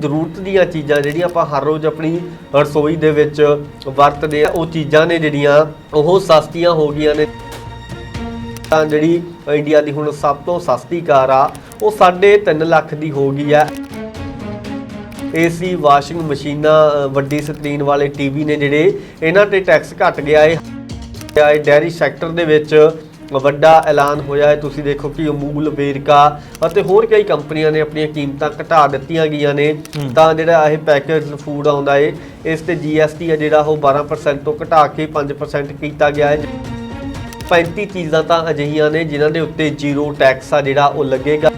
ਜ਼ਰੂਰਤ ਦੀਆਂ ਚੀਜ਼ਾਂ ਜਿਹੜੀਆਂ ਆਪਾਂ ਹਰ ਰੋਜ਼ ਆਪਣੀ ਰਸੋਈ ਦੇ ਵਿੱਚ ਵਰਤਦੇ ਆ, ਉਹ ਚੀਜ਼ਾਂ ਨੇ ਜਿਹੜੀਆਂ ਉਹ ਸਸਤੀਆਂ ਹੋ ਗਈਆਂ ਨੇ। ਤਾਂ ਜਿਹੜੀ ਇੰਡੀਆ ਦੀ ਹੁਣ ਸਭ ਤੋਂ ਸਸਤੀ ਕਾਰ ਆ, ਉਹ 3.5 ਲੱਖ ਦੀ ਹੋ ਗਈ ਆ। ਏਸੀ ਵਾਸ਼ਿੰਗ ਮਸ਼ੀਨਾਂ ਵੱਡੀ ਸਕਰੀਨ ਵਾਲੇ ਟੀਵੀ ਨੇ ਜਿਹੜੇ ਇਹਨਾਂ ਤੇ ਟੈਕਸ ਘਟ ਗਿਆ ਏ। ਹੈ ਡੈਰੀ ਸੈਕਟਰ ਦੇ ਵਿੱਚ ਵੱਡਾ ਐਲਾਨ ਹੋਇਆ ਹੈ। ਤੁਸੀਂ ਦੇਖੋ ਕਿ ਅਮੂਲ ਵੇਰਕਾ ਅਤੇ ਹੋਰ ਕਈ ਕੰਪਨੀਆਂ ਨੇ ਆਪਣੀਆਂ ਕੀਮਤਾਂ ਘਟਾ ਦਿੱਤੀਆਂ ਗਈਆਂ ਨੇ। ਤਾਂ ਜਿਹੜਾ ਇਹ ਪੈਕੇਜਡ ਫੂਡ ਆਉਂਦਾ ਹੈ ਇਸ ਤੇ ਜੀਐਸਟੀ ਹੈ ਜਿਹੜਾ ਉਹ 12% ਤੋਂ ਘਟਾ ਕੇ 5% ਕੀਤਾ ਗਿਆ ਹੈ। 35 ਚੀਜ਼ਾਂ ਤਾਂ ਅਜਿਹੀਆਂ ਨੇ ਜਿਨ੍ਹਾਂ ਦੇ ਉੱਤੇ ਜ਼ੀਰੋ ਟੈਕਸ ਆ ਜਿਹੜਾ ਉਹ ਲੱਗੇਗਾ।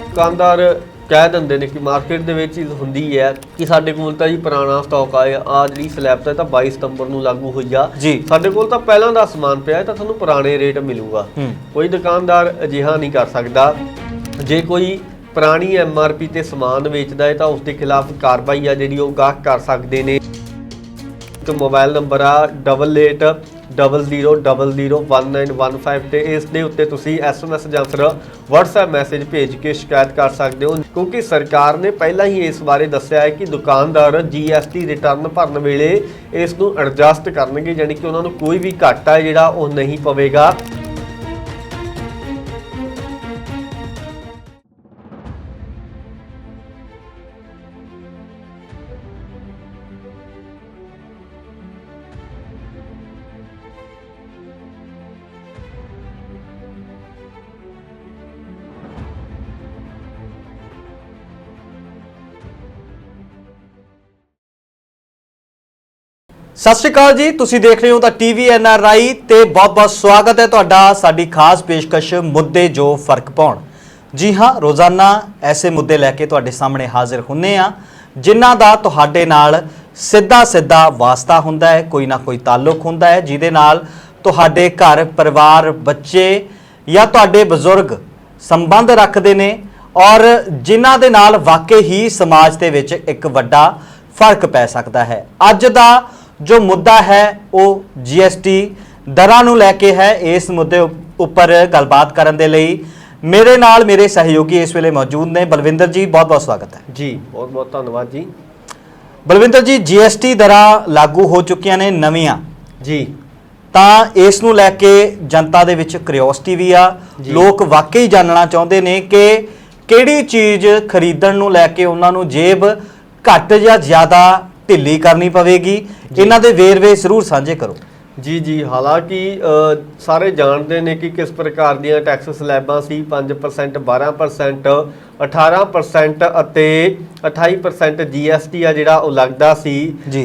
ਦੁਕਾਨਦਾਰ ਕਹਿ ਦਿੰਦੇ ਨੇ ਕਿ ਮਾਰਕੀਟ ਦੇ ਵਿੱਚ ਚੀਜ਼ ਹੁੰਦੀ ਹੈ ਕਿ ਸਾਡੇ ਕੋਲ ਤਾਂ ਜੀ ਪੁਰਾਣਾ ਸਟਾਕ ਆਇਆ ਆ ਜਿਹੜੀ ਸਲੈਬ ਤਾਂ ਇਹ ਤਾਂ 22 ਸਤੰਬਰ ਨੂੰ ਲਾਗੂ ਹੋਈ ਆ ਜੀ। ਸਾਡੇ ਕੋਲ ਤਾਂ ਪਹਿਲਾਂ ਦਾ ਸਮਾਨ ਪਿਆ ਹੈ ਤਾਂ ਤੁਹਾਨੂੰ ਪੁਰਾਣੇ ਰੇਟ ਮਿਲੂਗਾ। ਕੋਈ ਦੁਕਾਨਦਾਰ ਅਜਿਹਾ ਨਹੀਂ ਕਰ ਸਕਦਾ ਜੇ ਕੋਈ ਪੁਰਾਣੀ ਐਮਆਰਪੀ ਤੇ ਸਮਾਨ ਵੇਚਦਾ ਹੈ ਤਾਂ ਉਸ ਦੇ ਖਿਲਾਫ ਕਾਰਵਾਈ ਆ ਜਿਹੜੀ ਉਹ ਗਾਹਕ ਕਰ ਸਕਦੇ ਨੇ ਇੱਕ ਮੋਬਾਈਲ ਨੰਬਰ ਆ 8800001915 ਤੇ ਇਸ ਦੇ ਉੱਤੇ ਤੁਸੀਂ ਐਸਐਮਐਸ ਜਾਂ ਫਿਰ WhatsApp ਮੈਸੇਜ ਭੇਜ ਕੇ ਸ਼ਿਕਾਇਤ ਕਰ ਸਕਦੇ ਹੋ। ਕਿਉਂਕਿ ਸਰਕਾਰ ਨੇ ਪਹਿਲਾਂ ਹੀ ਇਸ ਬਾਰੇ ਦੱਸਿਆ ਹੈ ਕਿ ਦੁਕਾਨਦਾਰ GST ਰਿਟਰਨ ਭਰਨ ਵੇਲੇ ਇਸ ਨੂੰ ਐਡਜਸਟ ਕਰਨਗੇ ਯਾਨੀ ਕਿ ਉਹਨਾਂ ਨੂੰ ਕੋਈ ਵੀ ਘਾਟਾ ਜਿਹੜਾ ਉਹ ਨਹੀਂ ਪਵੇਗਾ। ਸਤਿ ਸ਼੍ਰੀ ਅਕਾਲ ਜੀ, ਤੁਸੀਂ ਦੇਖ ਰਹੇ ਹੋ ਤਾਂ ਟੀਵੀ ਐਨਆਰਆਈ ਤੇ ਬਹੁਤ-ਬਹੁਤ ਸਵਾਗਤ ਹੈ ਤੁਹਾਡਾ ਸਾਡੀ ਖਾਸ ਪੇਸ਼ਕਸ਼ ਮੁੱਦੇ ਜੋ ਫ਼ਰਕ ਪਾਉਣ। ਜੀ ਹਾਂ, ਰੋਜ਼ਾਨਾ ਐਸੇ ਮੁੱਦੇ ਲੈ ਕੇ ਤੁਹਾਡੇ ਸਾਹਮਣੇ ਹਾਜ਼ਰ ਹੁੰਨੇ ਆ ਜਿਨ੍ਹਾਂ ਦਾ ਤੁਹਾਡੇ ਨਾਲ ਸਿੱਧਾ ਸਿੱਧਾ ਵਾਸਤਾ ਹੁੰਦਾ ਹੈ, ਕੋਈ ਨਾ ਕੋਈ ਤਾਲੁਕ ਹੁੰਦਾ ਹੈ, ਜਿਹਦੇ ਨਾਲ ਤੁਹਾਡੇ ਘਰ, ਪਰਿਵਾਰ, ਬੱਚੇ ਜਾਂ ਤੁਹਾਡੇ ਬਜ਼ੁਰਗ ਸੰਬੰਧ ਰੱਖਦੇ ਨੇ ਔਰ ਜਿਨ੍ਹਾਂ ਦੇ ਨਾਲ ਵਾਕਈ ਹੀ ਸਮਾਜ ਦੇ ਵਿੱਚ ਇੱਕ ਵੱਡਾ ਫ਼ਰਕ ਪੈ ਸਕਦਾ ਹੈ। ਅੱਜ ਦਾ ਜੋ ਮੁੱਦਾ ਹੈ ਉਹ ਜੀਐਸਟੀ ਦਰਾਂ ਨੂੰ ਲੈ ਕੇ ਹੈ ਇਸ ਮੁੱਦੇ ਉਪ- ਉੱਪਰ ਗੱਲਬਾਤ ਕਰਨ ਦੇ ਲਈ। ਮੇਰੇ ਨਾਲ ਮੇਰੇ ਸਹਿਯੋਗੀ ਇਸ ਵੇਲੇ ਮੌਜੂਦ ਨੇ। ਬਲਵਿੰਦਰ ਜੀ ਬਹੁਤ ਬਹੁਤ ਸਵਾਗਤ ਹੈ। ਜੀ ਬਹੁਤ ਬਹੁਤ ਧੰਨਵਾਦ ਜੀ। ਬਲਵਿੰਦਰ ਜੀ ਜੀਐਸਟੀ ਦਰਾਂ ਲਾਗੂ ਹੋ ਚੁੱਕੀਆਂ ਨੇ ਨਵੀਆਂ। ਜੀ। ਤਾਂ ਇਸ ਨੂੰ ਲੈ ਕੇ ਜਨਤਾ ਦੇ ਵਿੱਚ ਕਿਉਰਿਓਸਿਟੀ ਵੀ ਆ। ਲੋਕ ਵਾਕਈ ਜਾਣਨਾ ਚਾਹੁੰਦੇ ਨੇ ਕਿ ਕਿਹੜੀ ਚੀਜ਼ ਖਰੀਦਣ ਨੂੰ ਲੈ ਕੇ ਉਹਨਾਂ ਨੂੰ ਜੇਬ ਘੱਟ ਜਾਂ ਜ਼ਿਆਦਾ ਢਿੱਲੀ ਕਰਨੀ ਪਵੇਗੀ। ਇਹਨਾਂ ਦੇ ਵੇਰਵੇ ਜ਼ਰੂਰ ਸਾਂਝੇ ਕਰੋ। ਜੀ ਜੀ ਹਾਲਾਂਕਿ ਸਾਰੇ ਜਾਣਦੇ ਨੇ ਕਿ ਕਿਸ ਪ੍ਰਕਾਰ ਦੀਆਂ ਟੈਕਸ ਸਲੈਬਾਂ ਸੀ 5% 12% 18% ਅਤੇ 28% GST ਆ ਜਿਹੜਾ ਉਹ ਲੱਗਦਾ ਸੀ।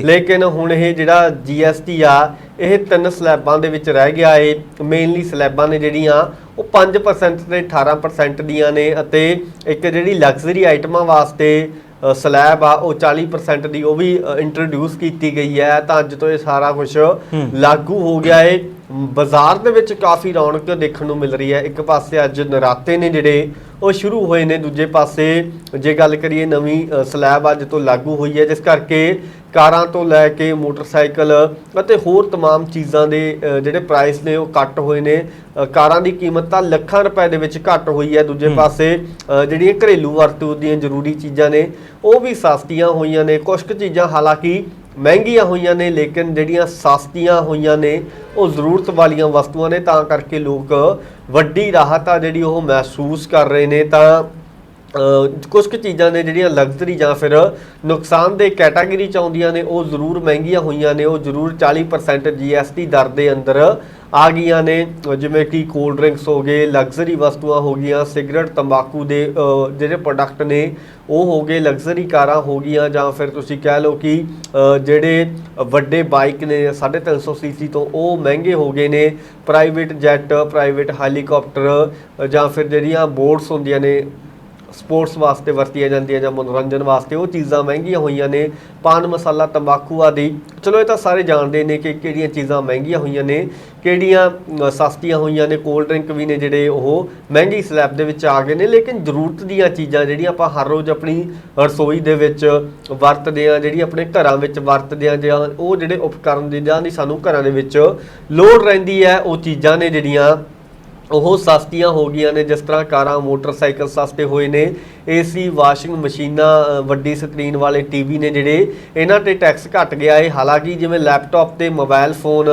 ਲੇਕਿਨ ਹੁਣ ਇਹ ਜਿਹੜਾ GST ਆ ਇਹ ਤਿੰਨ ਸਲੈਬਾਂ ਦੇ ਵਿੱਚ ਰਹਿ ਗਿਆ ਏ। ਮੇਨਲੀ ਸਲੈਬਾਂ ਨੇ ਜਿਹੜੀਆਂ ਉਹ 5% ਤੇ 18% ਦੀਆਂ ਨੇ ਅਤੇ ਇੱਕ ਜਿਹੜੀ ਲਗਜ਼ਰੀ ਆਈਟਮਾਂ ਵਾਸਤੇ ਸਲੈਬ ਆ ਉਹ 40% ਦੀ ਉਹ ਵੀ ਇੰਟਰੋਡਿਊਸ ਕੀਤੀ ਗਈ ਹੈ। ਤਾਂ ਅੱਜ ਤੋਂ ਇਹ ਸਾਰਾ ਕੁਝ ਲਾਗੂ ਹੋ ਗਿਆ ਏ ਬਾਜ਼ਾਰ ਦੇ ਵਿੱਚ ਕਾਫੀ ਰੌਣਕ ਦੇਖਣ ਨੂੰ ਮਿਲ ਰਹੀ ਹੈ ਇੱਕ ਪਾਸੇ ਅੱਜ ਨਰਾਤੇ ਨੇ ਜਿਹੜੇ ਉਹ ਸ਼ੁਰੂ ਹੋਏ ਨੇ ਦੂਜੇ ਪਾਸੇ ਜੇ ਗੱਲ ਕਰੀਏ ਨਵੀਂ ਅ, ਸਲੈਬ ਅੱਜ ਤੋਂ ਲਾਗੂ ਹੋਈ ਹੈ ਜਿਸ ਕਰਕੇ ਕਾਰਾਂ ਤੋਂ ਲੈ ਕੇ ਮੋਟਰਸਾਈਕਲ ਅਤੇ ਹੋਰ तमाम ਚੀਜ਼ਾਂ ਦੇ ਅ, ਜਿਹੜੇ ਪ੍ਰਾਈਸ ਨੇ ਉਹ ਕੱਟ ਹੋਏ ਨੇ ਅ, ਕਾਰਾਂ ਦੀ ਕੀਮਤ ਤਾਂ ਲੱਖਾਂ ਰੁਪਏ ਦੇ ਵਿੱਚ ਘੱਟ ਹੋਈ ਹੈ ਦੂਜੇ ਪਾਸੇ ਅ, ਜਿਹੜੀਆਂ ਘਰੇਲੂ ਵਰਤੋਂ ਦੀਆਂ ਜ਼ਰੂਰੀ ਚੀਜ਼ਾਂ ਨੇ ਉਹ ਵੀ ਸਸਤੀਆਂ ਹੋਈਆਂ ਨੇ ਕੁਝ ਕੁ ਚੀਜ਼ਾਂ ਹਾਲਾਂਕਿ ਮਹਿੰਗੀਆਂ ਹੋਈਆਂ ਨੇ, ਲੇਕਿਨ ਜਿਹੜੀਆਂ ਸਸਤੀਆਂ ਹੋਈਆਂ ਨੇ, ਉਹ ਜ਼ਰੂਰਤ ਵਾਲੀਆਂ ਵਸਤੂਆਂ ਨੇ, ਤਾਂ ਕਰਕੇ ਲੋਕ ਵੱਡੀ ਰਾਹਤ ਆ ਜਿਹੜੀ ਉਹ ਮਹਿਸੂਸ ਕਰ ਰਹੇ ਨੇ। ਤਾਂ ਕੁਝ ਕੁ ਚੀਜ਼ਾਂ ਨੇ ਜਿਹੜੀਆਂ ਲਗਜ਼ਰੀ ਜਾਂ ਫਿਰ ਨੁਕਸਾਨ ਦੇ ਕੈਟਾਗਰੀ ਚ ਆਉਂਦੀਆਂ ਨੇ, ਉਹ ਜ਼ਰੂਰ ਮਹਿੰਗੀਆਂ ਹੋਈਆਂ ਨੇ, ਉਹ ਜ਼ਰੂਰ 40% GST ਦਰ ਦੇ ਅੰਦਰ ਆ ਗਈਆਂ ਨੇ ਜਿਵੇਂ ਕਿ ਕੋਲਡ ਡਰਿੰਕਸ ਹੋ ਗਏ ਲਗਜ਼ਰੀ ਵਸਤੂਆਂ ਹੋ ਗਈਆਂ ਸਿਗਰਟ ਤੰਬਾਕੂ ਦੇ ਜਿਹੜੇ ਪ੍ਰੋਡਕਟ ਨੇ, ਉਹ ਹੋ ਗਏ ਲਗਜ਼ਰੀ ਕਾਰਾਂ ਹੋ ਗਈਆਂ, ਜਾਂ ਫਿਰ ਤੁਸੀਂ ਕਹਿ ਲਓ ਕਿ ਜਿਹੜੇ ਵੱਡੇ ਬਾਈਕ ਨੇ 350 ਸੀਸੀ ਤੋਂ, ਉਹ ਮਹਿੰਗੇ ਹੋ ਗਏ ਨੇ ਪ੍ਰਾਈਵੇਟ ਜੈਟ ਪ੍ਰਾਈਵੇਟ ਹੈਲੀਕਾਪਟਰ ਜਾਂ ਫਿਰ ਜਿਹੜੀਆਂ ਬੋਟਸ ਹੁੰਦੀਆਂ ਨੇ ਸਪੋਰਟਸ ਵਾਸਤੇ ਵਰਤੀਆਂ ਜਾਂਦੀਆਂ ਜਾਂ ਮਨੋਰੰਜਨ ਵਾਸਤੇ ਉਹ ਚੀਜ਼ਾਂ ਮਹਿੰਗੀਆਂ ਹੋਈਆਂ ਨੇ, ਪਾਨ ਮਸਾਲਾ, ਤੰਬਾਕੂ ਆਦਿ। ਚਲੋ ਇਹ ਤਾਂ ਸਾਰੇ ਜਾਣਦੇ ਨੇ ਕਿ ਕਿਹੜੀਆਂ ਚੀਜ਼ਾਂ ਮਹਿੰਗੀਆਂ ਹੋਈਆਂ ਨੇ, ਕਿਹੜੀਆਂ ਸਸਤੀਆਂ ਹੋਈਆਂ ਨੇ ਕੋਲਡ ਡਰਿੰਕ ਵੀ ਨੇ ਜਿਹੜੇ ਉਹ ਮਹਿੰਗੀ ਸਲੈਬ ਦੇ ਵਿੱਚ ਆ ਗਏ ਨੇ। ਲੇਕਿਨ ਜ਼ਰੂਰਤ ਦੀਆਂ ਚੀਜ਼ਾਂ ਜਿਹੜੀਆਂ ਆਪਾਂ ਹਰ ਰੋਜ਼ ਆਪਣੀ ਰਸੋਈ ਦੇ ਵਿੱਚ ਵਰਤਦੇ ਆ ਜਿਹੜੀ ਆਪਣੇ ਘਰਾਂ ਵਿੱਚ ਵਰਤਦੇ ਆ ਜਾਂ ਉਹ ਜਿਹੜੇ ਉਪਕਰਨ ਦੀ ਜਾਂ ਦੀ ਸਾਨੂੰ ਘਰਾਂ ਦੇ ਵਿੱਚ ਲੋੜ ਰਹਿੰਦੀ ਹੈ, ਉਹ ਚੀਜ਼ਾਂ ਨੇ ਜਿਹੜੀਆਂ ਉਹ ਸਸਤੀਆਂ ਹੋ ਗਈਆਂ ਨੇ ਜਿਸ ਤਰ੍ਹਾਂ ਕਾਰਾਂ ਮੋਟਰਸਾਈਕਲ ਸਸਤੇ ਹੋਏ ਨੇ। ਏਸੀ ਵਾਸ਼ਿੰਗ ਮਸ਼ੀਨਾਂ ਵੱਡੀ ਸਕਰੀਨ ਵਾਲੇ ਟੀਵੀ ਨੇ ਜਿਹੜੇ ਇਹਨਾਂ ਤੇ ਟੈਕਸ ਘਟ ਗਿਆ ਹੈ ਹਾਲਾਂਕਿ ਜਿਵੇਂ ਲੈਪਟਾਪ ਤੇ ਮੋਬਾਈਲ ਫੋਨ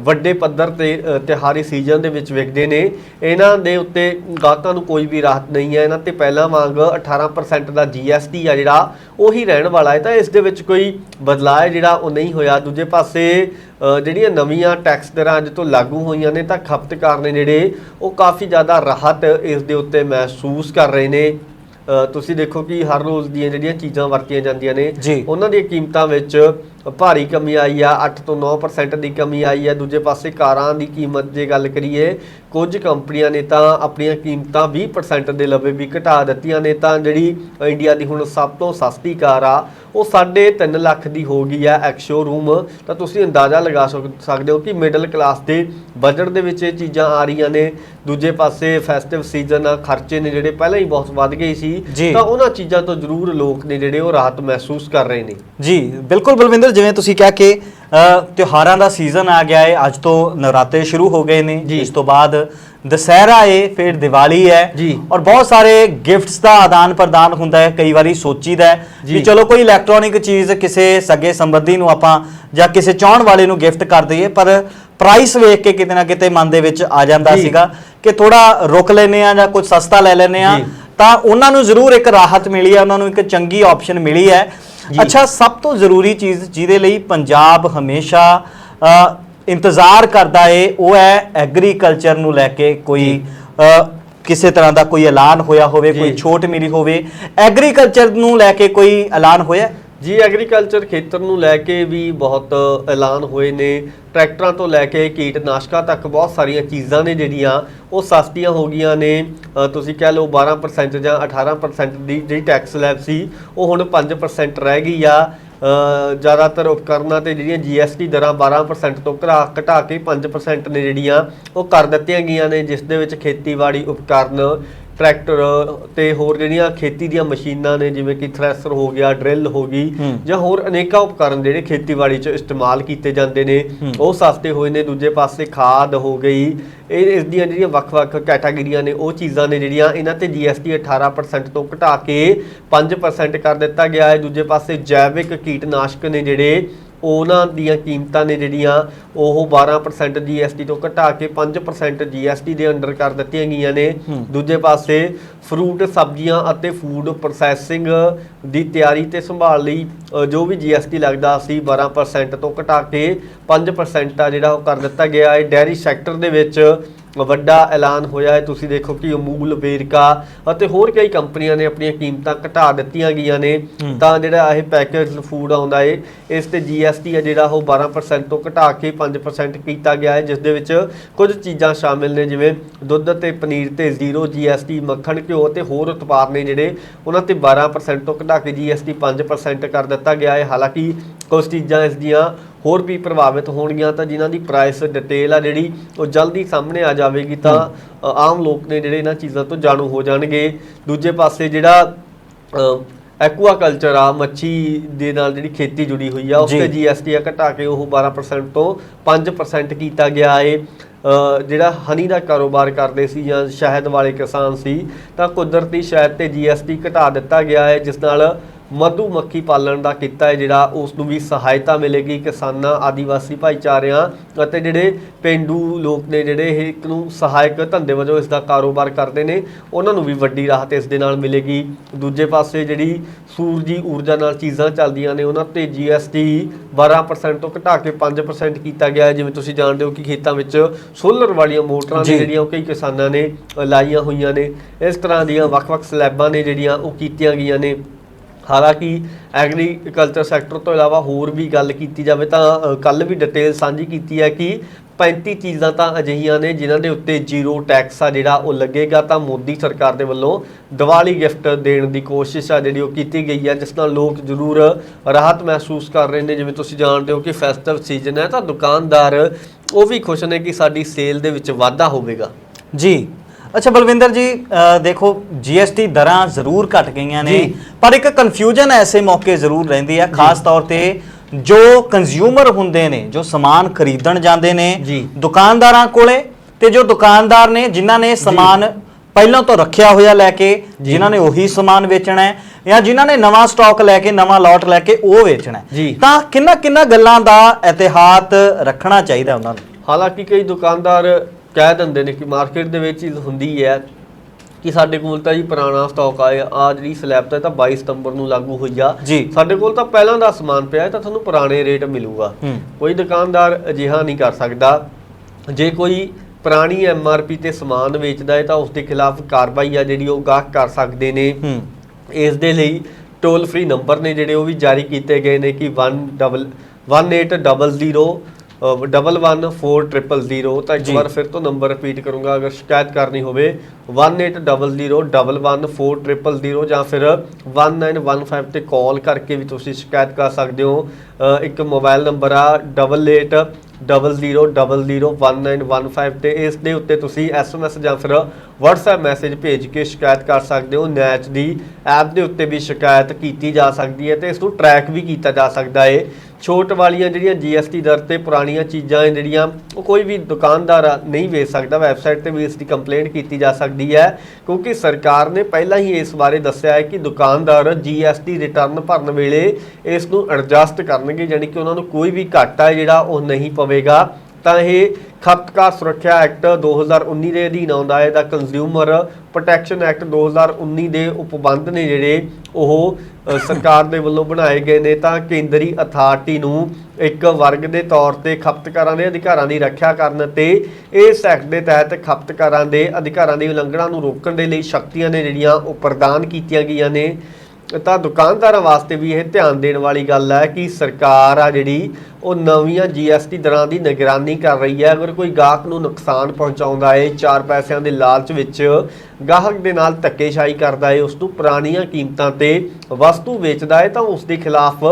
ਵੱਡੇ ਪੱਧਰ ਤੇ ਅ, ਤਿਉਹਾਰੀ ਸੀਜ਼ਨ ਦੇ ਵਿੱਚ ਵਿਕਦੇ ਨੇ। ਇਹਨਾਂ ਦੇ ਉੱਤੇ ਗਾਹਕਾਂ ਨੂੰ ਕੋਈ ਵੀ ਰਾਹਤ ਨਹੀਂ ਹੈ। ਇਹਨਾਂ ਤੇ ਪਹਿਲਾਂ ਵਾਂਗ 18% ਦਾ GST ਆ ਜਿਹੜਾ ਉਹੀ ਰਹਿਣ ਵਾਲਾ ਹੈ ਤਾਂ ਇਸ ਦੇ ਵਿੱਚ ਕੋਈ ਬਦਲਾਅ ਜਿਹੜਾ ਉਹ ਨਹੀਂ ਹੋਇਆ। ਦੂਜੇ ਪਾਸੇ ਜਿਹੜੀਆਂ ਨਵੀਆਂ ਟੈਕਸ ਦਰਾਂ ਅੱਜ ਤੋਂ ਲਾਗੂ ਹੋਈਆਂ ਨੇ ਤਾਂ ਖਪਤਕਾਰ ਨੇ ਜਿਹੜੇ ਉਹ ਕਾਫੀ ਜ਼ਿਆਦਾ ਰਾਹਤ ਇਸ ਦੇ ਉੱਤੇ ਮਹਿਸੂਸ ਕਰ ਰਹੇ ਨੇ। ਤੁਸੀਂ ਦੇਖੋ ਕਿ ਹਰ ਰੋਜ਼ ਦੀਆਂ ਜਿਹੜੀਆਂ ਚੀਜ਼ਾਂ ਵਰਤੀਆਂ ਜਾਂਦੀਆਂ ਨੇ। ਉਹਨਾਂ ਦੀਆਂ ਕੀਮਤਾਂ ਵਿੱਚ ਭਾਰੀ ਕਮੀ ਆਈ ਆ 8 ਤੋਂ 9% ਦੀ ਕਮੀ ਆਈ ਆ। ਦੂਜੇ ਪਾਸੇ ਕਾਰਾਂ ਦੀ ਕੀਮਤ ਜੇ ਗੱਲ ਕਰੀਏ ਕੁਝ ਕੰਪਨੀਆਂ ਨੇ ਤਾਂ ਆਪਣੀਆਂ ਕੀਮਤਾਂ 20% ਦੇ ਲਵੇ ਵੀ ਘਟਾ ਦਿੱਤੀਆਂ ਨੇ ਤਾਂ ਜਿਹੜੀ ਇੰਡੀਆ ਦੀ ਹੁਣ ਸਭ ਤੋਂ ਸਸਤੀ ਕਾਰ ਆ ਉਹ 3.5 ਲੱਖ ਦੀ ਹੋ ਗਈ ਆ ਐਕਸ ਸ਼ੋਰੂਮ ਤਾਂ ਤੁਸੀਂ ਅੰਦਾਜ਼ਾ ਲਗਾ ਸਕ- ਸਕਦੇ ਹੋ ਕਿ ਮਿਡਲ ਕਲਾਸ ਦੇ ਬਜਟ ਦੇ ਵਿੱਚ ਇਹ ਚੀਜ਼ਾਂ ਆ ਰਹੀਆਂ ਨੇ। ਦੂਜੇ ਪਾਸੇ ਫੈਸਟਿਵ ਸੀਜ਼ਨ ਆ ਖਰਚੇ ਨੇ ਜਿਹੜੇ ਪਹਿਲਾਂ ਹੀ ਬਹੁਤ ਵੱਧ ਗਏ ਸੀ। ਤਾਂ ਉਹਨਾਂ ਚੀਜ਼ਾਂ ਤੋਂ ਜ਼ਰੂਰ ਲੋਕ ਨੇ ਜਿਹੜੇ ਉਹ ਰਾਹਤ ਮਹਿਸੂਸ ਕਰ ਰਹੇ ਨੇ। ਜੀ ਬਿਲਕੁਲ ਬਲਵਿੰਦਰ ਜਿਵੇਂ ਤੁਸੀਂ ਕਿਹਾ ਕਿ ਤਿਉਹਾਰਾਂ ਦਾ ਸੀਜ਼ਨ ਆ ਗਿਆ ਹੈ ਅੱਜ ਤੋਂ ਨਵਰਾਤੇ ਸ਼ੁਰੂ ਹੋ ਗਏ ਨੇ। ਇਸ ਤੋਂ ਬਾਅਦ ਦਸਹਿਰਾ ਹੈ ਫਿਰ ਦੀਵਾਲੀ ਹੈ। ਔਰ ਬਹੁਤ ਸਾਰੇ ਗਿਫਟਸ ਦਾ ਆਦਾਨ ਪ੍ਰਦਾਨ ਹੁੰਦਾ ਹੈ ਕਈ ਵਾਰੀ ਸੋਚੀਦਾ। ਕਿ ਚਲੋ ਕੋਈ ਇਲੈਕਟ੍ਰੋਨਿਕ ਚੀਜ਼ ਕਿਸੇ ਸੱਗੇ ਸੰਬੰਧੀ ਨੂੰ ਆਪਾਂ ਜਾਂ ਕਿਸੇ ਚਾਹਣ ਵਾਲੇ ਨੂੰ ਗਿਫਟ ਕਰ ਦਈਏ ਪਰ ਪ੍ਰਾਈਸ ਵੇਖ ਕੇ ਕਿਤੇ ਨਾ ਕਿਤੇ ਮਨ ਦੇ ਵਿੱਚ ਆ ਜਾਂਦਾ। ਸੀਗਾ ਕਿ ਥੋੜਾ ਰੁਕ ਲੈਨੇ ਆ ਜਾਂ ਕੁਝ ਸਸਤਾ ਲੈ ਲੈਨੇ ਆ। ਤਾਂ ਉਹਨਾਂ ਨੂੰ ਜ਼ਰੂਰ ਇੱਕ ਰਾਹਤ ਮਿਲੀ ਹੈ ਉਹਨਾਂ ਨੂੰ ਇੱਕ ਚੰਗੀ ਆਪਸ਼ਨ ਮਿਲੀ ਹੈ। ਅੱਛਾ ਸਭ ਤੋਂ ਜ਼ਰੂਰੀ ਚੀਜ਼ ਜਿਹਦੇ ਲਈ ਪੰਜਾਬ ਹਮੇਸ਼ਾ ਇੰਤਜ਼ਾਰ ਕਰਦਾ ਏ ਉਹ ਹੈ ਐਗਰੀਕਲਚਰ ਨੂੰ ਲੈ ਕੇ ਕੋਈ ਕਿਸੇ ਤਰ੍ਹਾਂ ਦਾ ਕੋਈ ਐਲਾਨ ਹੋਇਆ ਹੋਵੇ ਕੋਈ। ਛੋਟ ਮਿਲੀ ਹੋਵੇ। ਐਗਰੀਕਲਚਰ ਨੂੰ ਲੈ ਕੇ ਕੋਈ ਐਲਾਨ ਹੋਇਆ? ਜੀ ਐਗਰੀਕਲਚਰ ਖੇਤਰ ਨੂੰ ਲੈ ਕੇ ਵੀ ਬਹੁਤ ਐਲਾਨ ਹੋਏ ਨੇ। ਟਰੈਕਟਰਾਂ ਤੋਂ ਲੈ ਕੇ ਕੀਟਨਾਸ਼ਕਾਂ ਤੱਕ ਬਹੁਤ ਸਾਰੀਆਂ ਚੀਜ਼ਾਂ ਨੇ ਜਿਹੜੀਆਂ ਉਹ ਸਸਤੀਆਂ ਹੋ ਗਈਆਂ ਨੇ। ਤੁਸੀਂ ਕਹਿ ਲਓ 12% ਜਾਂ 18% ਦੀ ਜਿਹੜੀ ਟੈਕਸ ਲੈਬ ਸੀ, ਉਹ ਹੁਣ 5% ਰਹਿ ਗਈ ਆ। ਜ਼ਿਆਦਾਤਰ ਉਪਕਰਨਾਂ ਤੇ ਜਿਹੜੀਆਂ GST ਦਰਾਂ 12% ਤੋਂ ਘਟਾ ਘਟਾ ਕੇ 5% ਨੇ ਜਿਹੜੀਆਂ ਉਹ ਕਰ ਦਿੱਤੀਆਂ ਗਈਆਂ ਨੇ, ਜਿਸ ਦੇ ਵਿੱਚ ਖੇਤੀਬਾੜੀ ਉਪਕਰਨ ਟਰੈਕਟਰ ਤੇ ਹੋਰ ਜਿਹੜੀਆਂ ਖੇਤੀ ਦੀਆਂ ਮਸ਼ੀਨਾਂ ਨੇ ਜਿਵੇਂ ਕਿ ਥ੍ਰੈਸ਼ਰ ਹੋ ਗਿਆ ਡਰਿਲ ਹੋ ਗਈ। ਜਾਂ ਹੋਰ ਅਨੇਕਾਂ ਉਪਕਰਨ ਜਿਹੜੇ ਖੇਤੀਬਾੜੀ 'ਚ ਇਸਤੇਮਾਲ ਕੀਤੇ ਜਾਂਦੇ ਨੇ ਉਹ ਸਸਤੇ ਹੋਏ ਨੇ। ਦੂਜੇ ਪਾਸੇ ਖਾਦ ਹੋ ਗਈ ਇਹ ਇਸ ਦੀਆਂ ਜਿਹੜੀਆਂ ਵੱਖ-ਵੱਖ ਕੈਟਾਗਰੀਆਂ ਨੇ ਉਹ ਚੀਜ਼ਾਂ ਨੇ ਜਿਹੜੀਆਂ ਇਹਨਾਂ ਤੇ GST 18% ਤੋਂ ਘਟਾ ਕੇ 5% ਕਰ ਦਿੱਤਾ ਗਿਆ ਹੈ। ਦੂਜੇ ਪਾਸੇ ਜੈਵਿਕ ਕੀਟਨਾਸ਼ਕ ਨੇ ਜਿਹੜੇ ਉਹਨਾਂ ਦੀਆਂ ਕੀਮਤਾਂ ਨੇ ਜਿਹੜੀਆਂ ਉਹ 12% GST ਤੋਂ ਘਟਾ ਕੇ 5% GST ਦੇ ਅੰਡਰ ਕਰ ਦਿੱਤੀਆਂ ਗਈਆਂ ਨੇ। ਦੂਜੇ ਪਾਸੇ ਫਰੂਟ ਸਬਜ਼ੀਆਂ ਅਤੇ ਫੂਡ ਪ੍ਰੋਸੈਸਿੰਗ ਦੀ ਤਿਆਰੀ ਤੇ ਸੰਭਾਲ ਲਈ ਜੋ ਵੀ GST ਲੱਗਦਾ ਸੀ 12% ਤੋਂ ਘਟਾ ਕੇ 5% ਆ ਜਿਹੜਾ ਉਹ ਕਰ ਦਿੱਤਾ ਗਿਆ ਹੈ ਡੈਰੀ ਸੈਕਟਰ ਦੇ ਵਿੱਚ ਵੱਡਾ ਐਲਾਨ ਹੋਇਆ ਹੈ। ਤੁਸੀਂ ਦੇਖੋ ਕਿ ਅਮੂਲ ਵੇਰਕਾ ਅਤੇ ਹੋਰ ਕਈ ਕੰਪਨੀਆਂ ਨੇ ਆਪਣੀਆਂ ਕੀਮਤਾਂ ਘਟਾ ਦਿੱਤੀਆਂ ਗਈਆਂ ਨੇ। ਤਾਂ ਜਿਹੜਾ ਇਹ ਪੈਕੇਜਡ ਫੂਡ ਆਉਂਦਾ ਏ ਇਸ ਤੇ GST ਹੈ ਜਿਹੜਾ ਉਹ 12% ਤੋਂ ਘਟਾ ਕੇ 5% ਕੀਤਾ ਗਿਆ ਹੈ ਜਿਸ ਦੇ ਵਿੱਚ ਕੁਝ ਚੀਜ਼ਾਂ ਸ਼ਾਮਿਲ ਨੇ ਜਿਵੇਂ ਦੁੱਧ ਤੇ ਪਨੀਰ ਤੇ ਜ਼ੀਰੋ GST ਮੱਖਣ ਘਿਓ ਤੇ ਹੋਰ ਉਤਪਾਦ ਨੇ ਜਿਹੜੇ ਉਹਨਾਂ ਤੇ 12% ਤੋਂ ਘਟਾ ਕੇ GST 5% ਕਰ ਦਿੱਤਾ ਗਿਆ ਹੈ। ਹਾਲਾਂਕਿ ਕੁਝ ਚੀਜ਼ਾਂ ਇਸ ਦੀਆਂ ਹੋਰ ਵੀ ਪ੍ਰਭਾਵਿਤ ਹੋਣਗੀਆਂ ਤਾਂ ਜਿਨ੍ਹਾਂ ਦੀ ਪ੍ਰਾਈਸ ਡਿਟੇਲ ਆ ਜਿਹੜੀ ਉਹ ਜਲਦੀ ਸਾਹਮਣੇ ਆ ਜਾਵੇਗੀ ਤਾਂ ਆਮ ਲੋਕ ਨੇ ਜਿਹੜੇ ਇਹਨਾਂ ਚੀਜ਼ਾਂ ਤੋਂ ਜਾਣੂ ਹੋ ਜਾਣਗੇ ਦੂਜੇ ਪਾਸੇ ਜਿਹੜਾ ਐਕੁਆ ਕਲਚਰ ਆ ਮੱਛੀ ਦੇ ਨਾਲ ਜਿਹੜੀ ਖੇਤੀ ਜੁੜੀ ਹੋਈ ਆ ਉਸ। ਤੇ GST ਆ ਘਟਾ ਕੇ ਉਹ 12% ਤੋਂ 5% ਕੀਤਾ ਗਿਆ ਏ ਅ, ਜਿਹੜਾ ਹਨੀ ਦਾ ਕਾਰੋਬਾਰ ਕਰਦੇ ਸੀ ਜਾਂ ਸ਼ਹਿਦ ਵਾਲੇ ਕਿਸਾਨ ਸੀ ਤਾਂ ਕੁਦਰਤੀ ਸ਼ਹਿਦ ਤੇ GST ਘਟਾ ਦਿੱਤਾ ਗਿਆ ਹੈ ਜਿਸ ਨਾਲ ਮਧੂ ਮੱਖੀ ਪਾਲਣ ਦਾ ਕਿੱਤਾ ਹੈ ਜਿਹੜਾ ਉਸ ਨੂੰ ਵੀ ਸਹਾਇਤਾ ਮਿਲੇਗੀ ਕਿਸਾਨਾਂ ਆਦੀਵਾਸੀ ਭਾਈਚਾਰਿਆਂ ਅਤੇ ਜਿਹੜੇ ਪਿੰਡੂ ਲੋਕ ਨੇ ਜਿਹੜੇ ਇਹ ਇੱਕ ਨੂੰ ਸਹਾਇਕ ਧੰਦੇ ਵਜੋਂ ਇਸ ਦਾ ਕਾਰੋਬਾਰ ਕਰਦੇ ਨੇ ਉਹਨਾਂ ਨੂੰ ਵੀ ਵੱਡੀ ਰਾਹਤ ਇਸ ਦੇ ਨਾਲ ਮਿਲੇਗੀ। ਦੂਜੇ ਪਾਸੇ ਜਿਹੜੀ ਸੂਰਜੀ ਊਰਜਾ ਨਾਲ ਚੀਜ਼ਾਂ ਚੱਲਦੀਆਂ ਨੇ ਉਹਨਾਂ ਤੇ GST 12% ਤੋਂ ਘਟਾ ਕੇ 5% ਕੀਤਾ ਗਿਆ ਹੈ। ਜਿਵੇਂ ਤੁਸੀਂ ਜਾਣਦੇ ਹੋ ਕਿ ਖੇਤਾਂ ਵਿੱਚ ਸੋਲਰ ਵਾਲੀਆਂ ਮੋਟਰਾਂ। ਨੇ ਜਿਹੜੀਆਂ ਉਹ ਕਈ ਕਿਸਾਨਾਂ ਨੇ ਲਾਈਆਂ ਹੋਈਆਂ ਨੇ। ਇਸ ਤਰ੍ਹਾਂ ਦੀਆਂ ਵੱਖ-ਵੱਖ ਸਲੈਬਾਂ ਨੇ ਜਿਹੜੀਆਂ ਉਹ ਕੀਤੀਆਂ ਗਈਆਂ ਨੇ। ਹਾਲਾਂਕਿ ਐਗਰੀਕਲਚਰ ਸੈਕਟਰ ਤੋਂ ਇਲਾਵਾ ਹੋਰ ਵੀ ਗੱਲ ਕੀਤੀ ਜਾਵੇ ਤਾਂ ਕੱਲ ਵੀ ਡਿਟੇਲ ਸਾਂਝੀ ਕੀਤੀ ਹੈ ਕਿ 35 ਚੀਜ਼ਾਂ ਤਾਂ ਅਜਿਹੀਆਂ ਨੇ ਜਿਨ੍ਹਾਂ ਦੇ ਉੱਤੇ ਜ਼ੀਰੋ ਟੈਕਸ ਆ ਜਿਹੜਾ ਉਹ ਲੱਗੇਗਾ ਤਾਂ ਮੋਦੀ ਸਰਕਾਰ ਦੇ ਵੱਲੋਂ ਦੀਵਾਲੀ ਗਿਫਟ ਦੇਣ ਦੀ ਕੋਸ਼ਿਸ਼ ਆ ਜਿਹੜੀ ਉਹ ਕੀਤੀ ਗਈ ਹੈ, ਜਿਸ ਨਾਲ ਲੋਕ ਜ਼ਰੂਰ ਰਾਹਤ ਮਹਿਸੂਸ ਕਰ ਰਹੇ ਨੇ। ਜਿਵੇਂ ਤੁਸੀਂ ਜਾਣਦੇ ਹੋ ਕਿ ਫੈਸਟਿਵ ਸੀਜ਼ਨ ਹੈ ਤਾਂ ਦੁਕਾਨਦਾਰ ਉਹ ਵੀ ਖੁਸ਼ ਨੇ ਕਿ ਸਾਡੀ ਸੇਲ ਦੇ ਵਿੱਚ ਵਾਧਾ ਹੋਵੇਗਾ। ਜੀ। ਅੱਛਾ ਬਲਵਿੰਦਰ ਜੀ ਦੇਖੋ GST ਦਰਾਂ ਜ਼ਰੂਰ ਘਟ ਗਈਆਂ ਨੇ। ਪਰ ਇੱਕ ਕਨਫਿਊਜ਼ਨ ਐਸੇ ਮੌਕੇ ਜ਼ਰੂਰ ਰਹਿੰਦੀ ਹੈ ਖਾਸ ਤੌਰ ਤੇ ਜੋ ਕੰਜ਼ਿਊਮਰ ਹੁੰਦੇ ਨੇ ਜੋ ਸਮਾਨ ਖਰੀਦਣ ਜਾਂਦੇ ਨੇ। ਦੁਕਾਨਦਾਰਾਂ ਕੋਲੇ ਤੇ ਜੋ ਦੁਕਾਨਦਾਰ ਨੇ ਜਿਨ੍ਹਾਂ ਨੇ ਸਮਾਨ ਪਹਿਲਾਂ ਤੋਂ ਰੱਖਿਆ ਹੋਇਆ ਲੈ ਕੇ ਜਿਨ੍ਹਾਂ ਨੇ ਉਹੀ ਸਮਾਨ ਵੇਚਣਾ ਹੈ ਜਾਂ ਜਿਨ੍ਹਾਂ ਨੇ ਨਵਾਂ ਸਟਾਕ ਲੈ ਕੇ ਨਵਾਂ ਲੋਟ ਲੈ ਕੇ ਉਹ ਵੇਚਣਾ। ਤਾਂ ਕਿੰਨਾ ਕਿੰਨਾ ਗੱਲਾਂ ਦਾ ਇਤਿਹਾਤ ਰੱਖਣਾ ਚਾਹੀਦਾ ਉਹਨਾਂ ਨੂੰ ਹਾਲਾਂਕਿ ਕਈ ਦੁਕਾਨਦਾਰ ਕਹਿ ਦਿੰਦੇ ਨੇ ਕਿ ਮਾਰਕੀਟ ਦੇ ਵਿੱਚ ਚੀਜ਼ ਹੁੰਦੀ ਹੈ ਕਿ ਸਾਡੇ ਕੋਲ ਤਾਂ ਜੀ ਪੁਰਾਣਾ ਸਟਾਕ ਆਇਆ ਆ ਜਿਹੜੀ ਸਲੈਬ ਤਾਂ ਇਹ ਤਾਂ 22 ਸਤੰਬਰ ਨੂੰ ਲਾਗੂ ਹੋਈ ਆ। ਸਾਡੇ ਕੋਲ ਤਾਂ ਪਹਿਲਾਂ ਦਾ ਸਮਾਨ ਪਿਆ ਹੈ ਤਾਂ ਤੁਹਾਨੂੰ ਪੁਰਾਣੇ ਰੇਟ ਮਿਲੂਗਾ। ਕੋਈ ਦੁਕਾਨਦਾਰ ਅਜਿਹਾ ਨਹੀਂ ਕਰ ਸਕਦਾ। ਜੇ ਕੋਈ ਪੁਰਾਣੀ ਐਮਆਰਪੀ ਤੇ ਸਮਾਨ ਵੇਚਦਾ ਹੈ ਤਾਂ ਉਸ ਦੇ ਖਿਲਾਫ ਕਾਰਵਾਈ ਆ ਜਿਹੜੀ ਉਹ ਗਾਹਕ ਕਰ ਸਕਦੇ ਨੇ। ਇਸ ਦੇ ਲਈ ਟੋਲ ਫ੍ਰੀ ਨੰਬਰ ਨੇ ਜਿਹੜੇ ਉਹ ਵੀ ਜਾਰੀ ਕੀਤੇ ਗਏ ਨੇ ਕਿ 1 ਡਬਲ 1800 ਡਬਲ 11400 ਤਾਂ ਇੱਕ। ਵਾਰ ਫਿਰ ਤੋਂ ਨੰਬਰ ਰਿਪੀਟ ਕਰੂੰਗਾ ਅਗਰ ਸ਼ਿਕਾਇਤ ਕਰਨੀ ਹੋਵੇ 1800 ਡਬਲ 11400 ਜਾਂ ਫਿਰ 1915 ਤੇ ਕਾਲ ਕਰਕੇ ਵੀ ਤੁਸੀਂ ਸ਼ਿਕਾਇਤ ਕਰ ਸਕਦੇ ਹੋ ਇੱਕ ਮੋਬਾਈਲ ਨੰਬਰ ਆ 88 00001915 ਤੇ ਇਸ ਦੇ ਉੱਤੇ ਤੁਸੀਂ SMS ਜਾਂ ਫਿਰ WhatsApp ਮੈਸੇਜ ਭੇਜ ਕੇ ਸ਼ਿਕਾਇਤ ਕਰ ਸਕਦੇ ਹੋ। ਨੈਚ ਦੀ ਐਪ ਦੇ ਉੱਤੇ ਵੀ ਸ਼ਿਕਾਇਤ ਕੀਤੀ ਜਾ ਸਕਦੀ ਹੈ ਤੇ ਇਸ ਨੂੰ ਟਰੈਕ ਵੀ ਕੀਤਾ ਜਾ ਸਕਦਾ ਹੈ ਛੋਟ ਵਾਲੀਆਂ ਜਿਹੜੀਆਂ GST ਦਰ ਤੇ ਪੁਰਾਣੀਆਂ ਚੀਜ਼ਾਂ ਹੈ ਜਿਹੜੀਆਂ, ਉਹ ਕੋਈ ਵੀ ਦੁਕਾਨਦਾਰ ਨਹੀਂ ਵੇਚ ਸਕਦਾ। ਵੈਬਸਾਈਟ ਤੇ ਵੀ ਇਸ ਦੀ ਕੰਪਲੇਂਟ ਕੀਤੀ ਜਾ ਸਕਦੀ ਹੈ। ਕਿਉਂਕਿ ਸਰਕਾਰ ਨੇ ਪਹਿਲਾਂ ਹੀ ਇਸ ਬਾਰੇ ਦੱਸਿਆ ਹੈ ਕਿ ਦੁਕਾਨਦਾਰ GST ਰਿਟਰਨ ਭਰਨ ਵੇਲੇ ਇਸ ਨੂੰ ਐਡਜਸਟ ਕਰਨਗੇ ਯਾਨੀ ਕਿ ਉਹਨਾਂ ਨੂੰ ਕੋਈ ਵੀ ਘਾਟਾ ਜਿਹੜਾ ਉਹ ਨਹੀਂ ਪਵੇ ਪਵੇਗਾ ਤਾਂ ਇਹ ਖਪਤਕਾਰ ਸੁਰੱਖਿਆ ਐਕਟ 2019 ਦੇ ਅਧੀਨ ਆਉਂਦਾ ਹੈ, ਦਾ ਕੰਜ਼ਿਊਮਰ ਪ੍ਰੋਟੈਕਸ਼ਨ ਐਕਟ 2019 ਦੇ ਉਪਬੰਧ ਨੇ ਜਿਹੜੇ ਉਹ ਸਰਕਾਰ ਦੇ ਵੱਲੋਂ ਬਣਾਏ ਗਏ ਨੇ, ਤਾਂ ਕੇਂਦਰੀ ਅਥਾਰਟੀ ਨੂੰ ਇੱਕ ਵਰਗ ਦੇ ਤੌਰ ਤੇ ਖਪਤਕਾਰਾਂ ਦੇ ਅਧਿਕਾਰਾਂ ਦੀ ਰੱਖਿਆ ਕਰਨ ਤੇ ਇਸ ਐਕਟ ਦੇ ਤਹਿਤ ਖਪਤਕਾਰਾਂ ਦੇ ਅਧਿਕਾਰਾਂ ਦੀ ਉਲੰਘਣਾ ਨੂੰ ਰੋਕਣ ਦੇ ਲਈ ਸ਼ਕਤੀਆਂ ਨੇ ਜਿਹੜੀਆਂ ਉਹ ਪ੍ਰਦਾਨ ਕੀਤੀਆਂ ਗਈਆਂ ਨੇ। ਤਾਂ ਦੁਕਾਨਦਾਰਾਂ ਵਾਸਤੇ ਵੀ ਇਹ ਧਿਆਨ ਦੇਣ ਵਾਲੀ ਗੱਲ ਹੈ ਕਿ ਸਰਕਾਰ ਆ ਜਿਹੜੀ, ਉਹ ਨਵੀਆਂ GST ਦਰਾਂ ਦੀ ਨਿਗਰਾਨੀ ਕਰ ਰਹੀ ਹੈ। ਅਗਰ ਕੋਈ ਗਾਹਕ ਨੂੰ ਨੁਕਸਾਨ ਪਹੁੰਚਾਉਂਦਾ ਏ ਚਾਰ ਪੈਸਿਆਂ ਦੇ ਲਾਲਚ ਵਿੱਚ ਗਾਹਕ ਦੇ ਨਾਲ ਧੱਕੇਸ਼ਾਹੀ ਕਰਦਾ ਏ ਉਸ ਨੂੰ ਪੁਰਾਣੀਆਂ ਕੀਮਤਾਂ ਤੇ ਵਸਤੂ ਵੇਚਦਾ ਹੈ, ਤਾਂ ਉਸ ਦੇ ਖਿਲਾਫ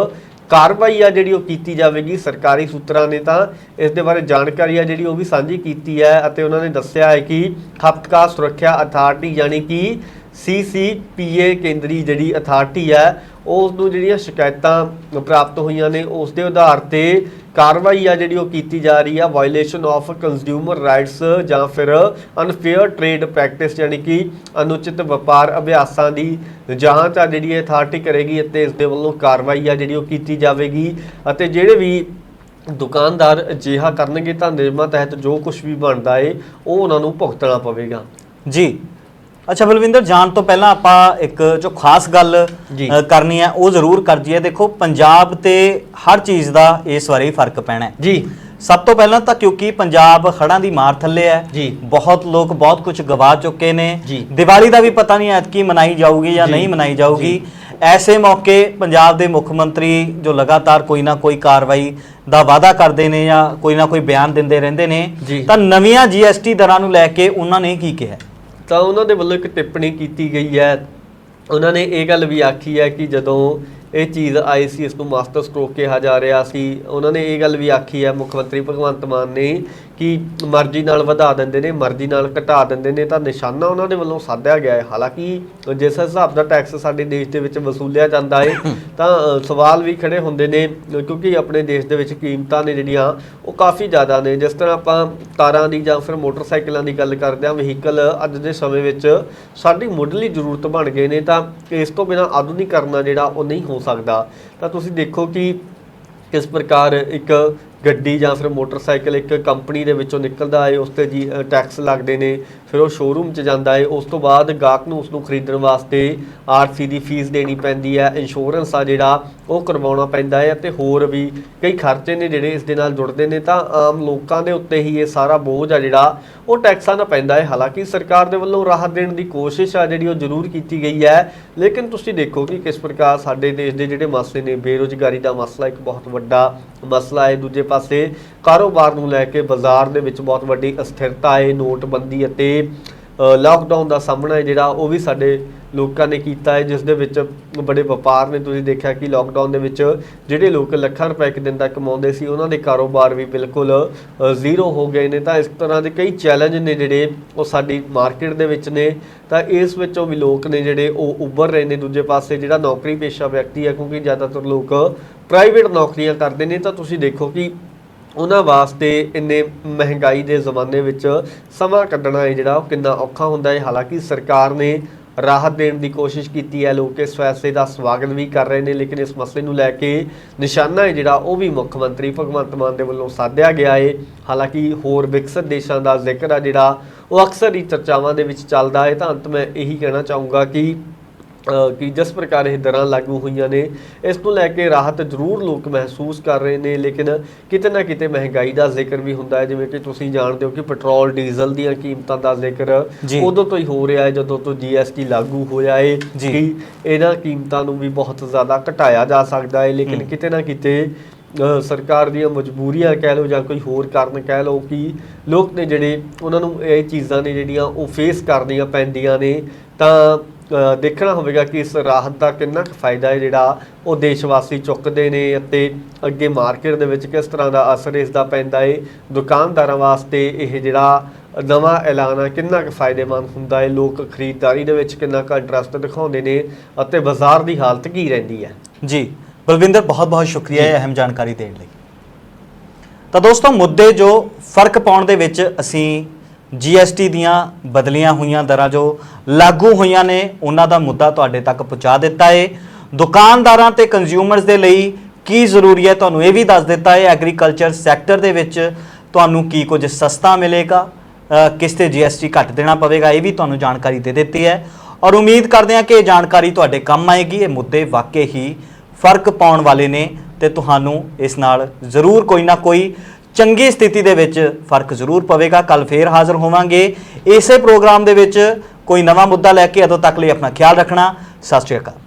ਕਾਰਵਾਈ ਆ ਜਿਹੜੀ ਉਹ ਕੀਤੀ ਜਾਵੇਗੀ। ਸਰਕਾਰੀ ਸੂਤਰਾਂ ਨੇ ਤਾਂ ਇਸ ਦੇ ਬਾਰੇ ਜਾਣਕਾਰੀ ਆ ਜਿਹੜੀ ਉਹ ਵੀ ਸਾਂਝੀ ਕੀਤੀ ਹੈ ਅਤੇ ਉਹਨਾਂ ਨੇ ਦੱਸਿਆ ਹੈ ਕਿ ਖਪਤਕਾਰ ਸੁਰੱਖਿਆ ਅਥਾਰਟੀ ਯਾਨੀ ਕਿ ਸੀਸੀਪੀਏ ਕੇਂਦਰੀ ਜਿਹੜੀ ਅਥਾਰਟੀ ਹੈ ਉਸ ਨੂੰ ਜਿਹੜੀਆਂ ਸ਼ਿਕਾਇਤਾਂ ਪ੍ਰਾਪਤ ਹੋਈਆਂ ਨੇ ਉਸ ਦੇ ਆਧਾਰ ਤੇ ਕਾਰਵਾਈ ਆ ਜਿਹੜੀ ਉਹ ਕੀਤੀ ਜਾ ਰਹੀ ਆ ਵਾਇਲੇਸ਼ਨ ਆਫ ਕੰਜ਼ਿਊਮਰ ਰਾਈਟਸ ਜਾਂ ਫਿਰ ਅਨਫੇਅਰ ਟ੍ਰੇਡ ਪ੍ਰੈਕਟਿਸ ਯਾਨੀ ਕਿ ਅਨੁਚਿਤ ਵਪਾਰ ਅਭਿਆਸਾਂ ਦੀ ਜਾਂਚ ਆ ਜਿਹੜੀ ਅਥਾਰਟੀ ਕਰੇਗੀ ਅਤੇ ਇਸ ਦੇ ਵੱਲੋਂ ਕਾਰਵਾਈ ਆ ਜਿਹੜੀ ਉਹ ਕੀਤੀ ਜਾਵੇਗੀ। ਅਤੇ ਜਿਹੜੇ ਵੀ ਦੁਕਾਨਦਾਰ ਅਜਿਹਾ ਕਰਨਗੇ ਤਾਂ ਨਿਯਮਾਂ ਤਹਿਤ ਜੋ ਕੁਝ ਵੀ ਬਣਦਾ ਏ, ਉਹ ਉਹਨਾਂ ਨੂੰ ਭੁਗਤਣਾ ਪਵੇਗਾ। ਜੀ। ਅੱਛਾ ਬਲਵਿੰਦਰ ਜਾਣ ਤੋਂ ਪਹਿਲਾਂ ਆਪਾਂ ਇੱਕ ਜੋ ਖਾਸ ਗੱਲ। ਅ, ਕਰਨੀ ਹੈ ਉਹ ਜ਼ਰੂਰ ਕਰ ਜੀਏ ਦੇਖੋ ਪੰਜਾਬ ਤੇ ਹਰ ਚੀਜ਼ ਦਾ ਇਸ ਵਾਰੀ ਫ਼ਰਕ ਪੈਣਾ ਹੈ ਜੀ ਸਭ ਤੋਂ ਪਹਿਲਾਂ ਤਾਂ ਕਿਉਂਕਿ ਪੰਜਾਬ ਹੜ੍ਹਾਂ ਦੀ ਮਾਰ ਥੱਲੇ ਹੈ ਜੀ। ਬਹੁਤ ਲੋਕ ਬਹੁਤ ਕੁਝ ਗਵਾ ਚੁੱਕੇ ਨੇ ਜੀ। ਦੀਵਾਲੀ ਦਾ ਵੀ ਪਤਾ ਨਹੀਂ ਐਤਕੀ ਮਨਾਈ ਜਾਊਗੀ ਜਾਂ। ਨਹੀਂ ਮਨਾਈ ਜਾਊਗੀ ਐਸੇ ਮੌਕੇ ਪੰਜਾਬ ਦੇ ਮੁੱਖ ਮੰਤਰੀ ਜੋ ਲਗਾਤਾਰ ਕੋਈ ਨਾ ਕੋਈ ਕਾਰਵਾਈ ਦਾ ਵਾਅਦਾ ਕਰਦੇ ਨੇ ਜਾਂ ਕੋਈ ਨਾ ਕੋਈ ਬਿਆਨ ਦਿੰਦੇ ਰਹਿੰਦੇ ਨੇ ਜੀ। ਤਾਂ ਨਵੀਆਂ ਜੀਐਸਟੀ ਦਰਾਂ ਨੂੰ ਲੈ ਕੇ ਉਹਨਾਂ ਨੇ ਕੀ ਕਿਹਾ ਤਾਂ ਉਹਨਾਂ ਦੇ ਵੱਲੋਂ ਇੱਕ ਟਿੱਪਣੀ ਕੀਤੀ ਗਈ ਹੈ। ਉਹਨਾਂ ਨੇ ਇਹ ਗੱਲ ਵੀ ਆਖੀ ਹੈ ਕਿ ਜਦੋਂ ਇਹ ਚੀਜ਼ ਆਈ ਸੀ, ਇਸ ਨੂੰ ਮਾਸਟਰ ਸਟ੍ਰੋਕ ਕਿਹਾ ਜਾ ਰਿਹਾ ਸੀ, ਉਹਨਾਂ ਨੇ ਇਹ ਗੱਲ ਵੀ ਆਖੀ ਹੈ। ਮੁੱਖ ਮੰਤਰੀ ਭਗਵੰਤ ਮਾਨ ਨੇ ਕਿ ਮਰਜ਼ੀ ਨਾਲ ਵਧਾ ਦਿੰਦੇ ਨੇ, ਮਰਜ਼ੀ ਨਾਲ ਘਟਾ ਦਿੰਦੇ ਨੇ, ਤਾਂ ਨਿਸ਼ਾਨਾ ਉਹਨਾਂ ਦੇ ਵੱਲੋਂ ਸਾਧਿਆ ਗਿਆ ਹੈ। ਹਾਲਾਂਕਿ ਜਿਸ ਹਿਸਾਬ ਦਾ ਟੈਕਸ ਸਾਡੇ ਦੇਸ਼ ਦੇ ਵਿੱਚ ਵਸੂਲਿਆ ਜਾਂਦਾ ਹੈ, ਤਾਂ ਸਵਾਲ ਵੀ ਖੜੇ ਹੁੰਦੇ ਨੇ, ਕਿਉਂਕਿ ਆਪਣੇ ਦੇਸ਼ ਦੇ ਵਿੱਚ ਕੀਮਤਾਂ ਨੇ ਜਿਹੜੀਆਂ, ਉਹ ਕਾਫੀ ਜ਼ਿਆਦਾ ਨੇ। ਜਿਸ ਤਰ੍ਹਾਂ ਆਪਾਂ ਕਾਰਾਂ ਦੀ ਜਾਂ ਫਿਰ ਮੋਟਰਸਾਈਕਲਾਂ ਦੀ ਗੱਲ ਕਰਦੇ ਹਾਂ, ਵਹੀਕਲ ਅੱਜ ਦੇ ਸਮੇਂ ਵਿੱਚ ਸਾਡੀ ਮੁੱਢਲੀ ਜ਼ਰੂਰਤ ਬਣ ਗਏ ਨੇ, ਤਾਂ ਇਸ ਤੋਂ ਬਿਨਾ ਆਧੁਨਿਕੀਕਰਨ ਜਿਹੜਾ ਉਹ ਨਹੀਂ ਹੋ ਸਕਦਾ। ਤਾਂ ਤੁਸੀਂ ਦੇਖੋ ਕਿ ਕਿਸ ਪ੍ਰਕਾਰ ਇੱਕ ਗੱਡੀ ਜਾਂ ਫਿਰ ਮੋਟਰਸਾਈਕਲ ਇੱਕ ਕੰਪਨੀ ਦੇ ਵਿੱਚੋਂ ਨਿਕਲਦਾ ਹੈ, ਉਸ ਤੇ ਜੀ ਟੈਕਸ ਲੱਗਦੇ ਨੇ, ਫਿਰ ਉਹ ਸ਼ੋਰੂਮ 'ਚ ਜਾਂਦਾ ਹੈ। ਉਸ ਤੋਂ ਬਾਅਦ ਗਾਹਕ ਨੂੰ ਉਸ ਨੂੰ ਖਰੀਦਣ ਵਾਸਤੇ ਆਰਸੀ ਦੀ ਫੀਸ ਦੇਣੀ ਪੈਂਦੀ ਹੈ ਇੰਸ਼ੋਰੈਂਸ ਆ ਜਿਹੜਾ, ਉਹ ਕਰਵਾਉਣਾ ਪੈਂਦਾ ਹੈ ਅਤੇ ਹੋਰ ਵੀ ਕਈ ਖਰਚੇ ਨੇ ਜਿਹੜੇ ਇਸ ਦੇ ਨਾਲ ਜੁੜਦੇ ਨੇ। ਤਾਂ ਆਮ ਲੋਕਾਂ ਦੇ ਉੱਤੇ ਹੀ ਇਹ ਸਾਰਾ ਬੋਝ ਆ ਜਿਹੜਾ, ਉਹ ਟੈਕਸਾਂ ਦਾ ਪੈਂਦਾ ਹੈ। ਹਾਲਾਂਕਿ ਸਰਕਾਰ ਦੇ ਵੱਲੋਂ ਰਾਹਤ ਦੇਣ ਦੀ ਕੋਸ਼ਿਸ਼ ਆ ਜਿਹੜੀ, ਉਹ ਜ਼ਰੂਰ ਕੀਤੀ ਗਈ ਹੈ। ਲੇਕਿਨ ਤੁਸੀਂ ਦੇਖੋ ਕਿ ਕਿਸ ਪ੍ਰਕਾਰ ਸਾਡੇ ਦੇਸ਼ ਦੇ ਜਿਹੜੇ ਮਸਲੇ ਨੇ, ਬੇਰੋਜ਼ਗਾਰੀ ਦਾ ਮਸਲਾ ਇੱਕ ਬਹੁਤ ਵੱਡਾ ਮਸਲਾ ਹੈ, ਦੂਜੇ ਪਾਸੇ ਕਾਰੋਬਾਰ ਨੂੰ ਲੈ ਕੇ ਬਾਜ਼ਾਰ ਦੇ ਵਿੱਚ ਬਹੁਤ ਵੱਡੀ ਅਸਥਿਰਤਾ ਹੈ। ਨੋਟਬੰਦੀ ਅਤੇ ਅ, ਲਾਕਡਾਊਨ ਦਾ ਸਾਹਮਣਾ ਹੈ ਜਿਹੜਾ ਉਹ ਵੀ ਸਾਡੇ ਲੋਕਾਂ ਨੇ ਕੀਤਾ ਹੈ ਜਿਸ ਦੇ ਵਿੱਚ ਬੜੇ ਵਪਾਰ ਨੇ। ਤੁਸੀਂ ਦੇਖਿਆ ਕਿ ਲਾਕਡਾਊਨ ਦੇ ਵਿੱਚ ਜਿਹੜੇ ਲੋਕ ਲੱਖਾਂ ਰੁਪਏ ਇੱਕ ਦਿਨ ਦਾ ਕਮਾਉਂਦੇ ਸੀ, ਉਹਨਾਂ ਦੇ ਕਾਰੋਬਾਰ ਵੀ ਬਿਲਕੁਲ ਜ਼ੀਰੋ ਹੋ ਗਏ ਨੇ। ਤਾਂ ਇਸ ਤਰ੍ਹਾਂ ਦੇ ਕਈ ਚੈਲੰਜ ਨੇ ਜਿਹੜੇ ਉਹ ਸਾਡੀ ਮਾਰਕੀਟ ਦੇ ਵਿੱਚ ਨੇ। ਤਾਂ ਇਸ ਵਿੱਚੋਂ ਵੀ ਲੋਕ ਨੇ ਜਿਹੜੇ ਉਹ ਉੱਭਰ ਰਹੇ ਨੇ ਦੂਜੇ ਪਾਸੇ, ਜਿਹੜਾ ਨੌਕਰੀ ਪੇਸ਼ਾ ਵਿਅਕਤੀ ਹੈ, ਕਿਉਂਕਿ ਜ਼ਿਆਦਾਤਰ ਲੋਕ ਪ੍ਰਾਈਵੇਟ ਨੌਕਰੀਆਂ ਕਰਦੇ ਨੇ। ਤਾਂ ਤੁਸੀਂ ਦੇਖੋ ਕਿ ਉਹਨਾਂ ਵਾਸਤੇ ਇੰਨੇ ਮਹਿੰਗਾਈ ਦੇ ਜ਼ਮਾਨੇ ਵਿੱਚ ਸਮਾਂ ਕੱਢਣਾ ਹੈ ਜਿਹੜਾ ਉਹ ਕਿੰਨਾ ਔਖਾ ਹੁੰਦਾ ਹੈ। ਹਾਲਾਂਕਿ ਸਰਕਾਰ ਨੇ ਰਾਹਤ ਦੇਣ ਦੀ ਕੋਸ਼ਿਸ਼ ਕੀਤੀ ਹੈ। ਲੋਕ ਇਸ ਫੈਸਲੇ ਦਾ ਸਵਾਗਤ ਵੀ ਕਰ ਰਹੇ ਨੇ, ਲੇਕਿਨ ਇਸ ਮਸਲੇ ਨੂੰ ਲੈ ਕੇ ਨਿਸ਼ਾਨਾ ਹੈ ਜਿਹੜਾ ਉਹ ਵੀ ਮੁੱਖ ਮੰਤਰੀ ਭਗਵੰਤ ਮਾਨ ਦੇ ਵੱਲੋਂ ਸਾਧਿਆ ਗਿਆ ਹੈ ਹਾਲਾਂਕਿ ਹੋਰ ਵਿਕਸਿਤ ਦੇਸ਼ਾਂ ਦਾ ਜ਼ਿਕਰ ਆ ਜਿਹੜਾ ਉਹ ਅਕਸਰ ਹੀ ਚਰਚਾਵਾਂ ਦੇ ਵਿੱਚ ਚੱਲਦਾ ਹੈ। ਤਾਂ ਅੰਤ ਮੈਂ ਇਹੀ ਕਹਿਣਾ ਚਾਹੂੰਗਾ ਕਿ ਕਿ ਜਿਸ ਪ੍ਰਕਾਰ ਇਹ ਦਰਾਂ ਲਾਗੂ ਹੋਈਆਂ ਨੇ ਇਸ ਨੂੰ ਲੈ ਕੇ ਰਾਹਤ ਜ਼ਰੂਰ ਲੋਕ ਮਹਿਸੂਸ ਕਰ ਰਹੇ ਨੇ ਲੇਕਿਨ ਕਿਤੇ ਨਾ ਕਿਤੇ ਮਹਿੰਗਾਈ ਦਾ ਜ਼ਿਕਰ ਵੀ ਹੁੰਦਾ ਹੈ ਜਿਵੇਂ ਕਿ ਤੁਸੀਂ ਜਾਣਦੇ ਹੋ ਕਿ ਪੈਟਰੋਲ ਡੀਜ਼ਲ ਦੀਆਂ ਕੀਮਤਾਂ ਦਾ ਜ਼ਿਕਰ। ਉਦੋਂ ਤੋਂ ਹੀ ਹੋ ਰਿਹਾ ਹੈ ਜਦੋਂ ਤੋਂ GST ਲਾਗੂ ਹੋਇਆ ਹੈ। ਕਿ ਇਹਨਾਂ ਕੀਮਤਾਂ ਨੂੰ ਵੀ ਬਹੁਤ ਜ਼ਿਆਦਾ ਘਟਾਇਆ ਜਾ ਸਕਦਾ ਹੈ ਲੇਕਿਨ। ਕਿਤੇ ਨਾ ਕਿਤੇ ਸਰਕਾਰ ਦੀਆਂ ਮਜਬੂਰੀਆਂ ਕਹਿ ਲਓ ਜਾਂ ਕੋਈ ਹੋਰ ਕਾਰਨ ਕਹਿ ਲਓ ਕਿ ਲੋਕ ਨੇ ਜਿਹੜੇ ਉਹਨਾਂ ਨੂੰ ਇਹ ਚੀਜ਼ਾਂ ਨੇ ਜਿਹੜੀਆਂ ਉਹ ਫੇਸ ਕਰਨੀਆਂ ਪੈਂਦੀਆਂ ਨੇ ਤਾਂ ਦੇਖਣਾ ਹੋਵੇਗਾ ਕਿ ਇਸ ਰਾਹਤ ਦਾ ਕਿੰਨਾ ਕੁ ਫਾਇਦਾ ਹੈ ਜਿਹੜਾ ਉਹ ਦੇਸ਼ ਵਾਸੀ ਚੁੱਕਦੇ ਨੇ ਅਤੇ ਅੱਗੇ ਮਾਰਕੀਟ ਦੇ ਵਿੱਚ ਕਿਸ ਤਰ੍ਹਾਂ ਦਾ ਅਸਰ ਇਸ ਦਾ ਪੈਂਦਾ ਹੈ, ਦੁਕਾਨਦਾਰਾਂ ਵਾਸਤੇ ਇਹ ਜਿਹੜਾ ਨਵਾਂ ਐਲਾਨ ਹੈ ਕਿੰਨਾ ਕੁ ਫਾਇਦੇਮੰਦ ਹੁੰਦਾ ਹੈ, ਲੋਕ ਖਰੀਦਦਾਰੀ ਦੇ ਵਿੱਚ ਕਿੰਨਾ ਕੁ ਇੰਟਰਸਟ ਦਿਖਾਉਂਦੇ ਨੇ ਅਤੇ ਬਾਜ਼ਾਰ ਦੀ ਹਾਲਤ ਕੀ ਰਹਿੰਦੀ ਹੈ? ਜੀ, ਬਲਵਿੰਦਰ ਬਹੁਤ ਬਹੁਤ ਸ਼ੁਕਰੀਆ ਇਹ ਅਹਿਮ ਜਾਣਕਾਰੀ ਦੇਣ ਲਈ। ਤਾਂ ਦੋਸਤੋ, ਮੁੱਦੇ ਜੋ ਫ਼ਰਕ ਪਾਉਣ ਦੇ ਵਿੱਚ ਅਸੀਂ GST ਦੀਆਂ ਬਦਲੀਆਂ ਹੋਈਆਂ ਦਰਾਂ ਜੋ ਲਾਗੂ ਹੋਈਆਂ ਨੇ, ਉਹਨਾਂ ਦਾ ਮੁੱਦਾ ਤੁਹਾਡੇ ਤੱਕ ਪਹੁੰਚਾ ਦਿੱਤਾ ਹੈ ਦੁਕਾਨਦਾਰਾਂ ਤੇ ਕੰਜ਼ਿਊਮਰਸ ਦੇ ਲਈ ਕੀ ਜ਼ਰੂਰੀ ਹੈ, ਤੁਹਾਨੂੰ ਇਹ ਵੀ ਦੱਸ ਦਿੱਤਾ ਹੈ ਐਗਰੀਕਲਚਰ ਸੈਕਟਰ ਦੇ ਵਿੱਚ ਤੁਹਾਨੂੰ ਕੀ ਕੁਝ ਸਸਤਾ ਮਿਲੇਗਾ ਕਿਸ ਤੇ GST ਘੱਟ ਦੇਣਾ ਪਵੇਗਾ, ਇਹ ਵੀ ਤੁਹਾਨੂੰ ਜਾਣਕਾਰੀ ਦੇ ਦਿੱਤੀ ਹੈ। ਔਰ ਉਮੀਦ ਕਰਦੇ ਹਾਂ ਕਿ ਇਹ ਜਾਣਕਾਰੀ ਤੁਹਾਡੇ ਕੰਮ ਆਏਗੀ, ਇਹ ਮੁੱਦੇ ਵਾਕਈ ਹੀ ਫ਼ਰਕ ਪਾਉਣ ਵਾਲੇ ਨੇ ਤੇ ਤੁਹਾਨੂੰ ਇਸ ਨਾਲ ਜ਼ਰੂਰ ਕੋਈ ਨਾ ਕੋਈ ਚੰਗੀ ਸਥਿਤੀ ਦੇ ਵਿੱਚ ਫ਼ਰਕ ਜ਼ਰੂਰ ਪਵੇਗਾ। ਕੱਲ ਫੇਰ ਹਾਜ਼ਰ ਹੋਵਾਂਗੇ। ਇਸੇ ਪ੍ਰੋਗਰਾਮ ਦੇ ਵਿੱਚ ਕੋਈ ਨਵਾਂ ਮੁੱਦਾ ਲੈ ਕੇ ਅਦੋਂ ਤੱਕ ਲਈ ਆਪਣਾ ਖਿਆਲ ਰੱਖਣਾ। ਸਤਿ ਸ਼੍ਰੀ ਅਕਾਲ।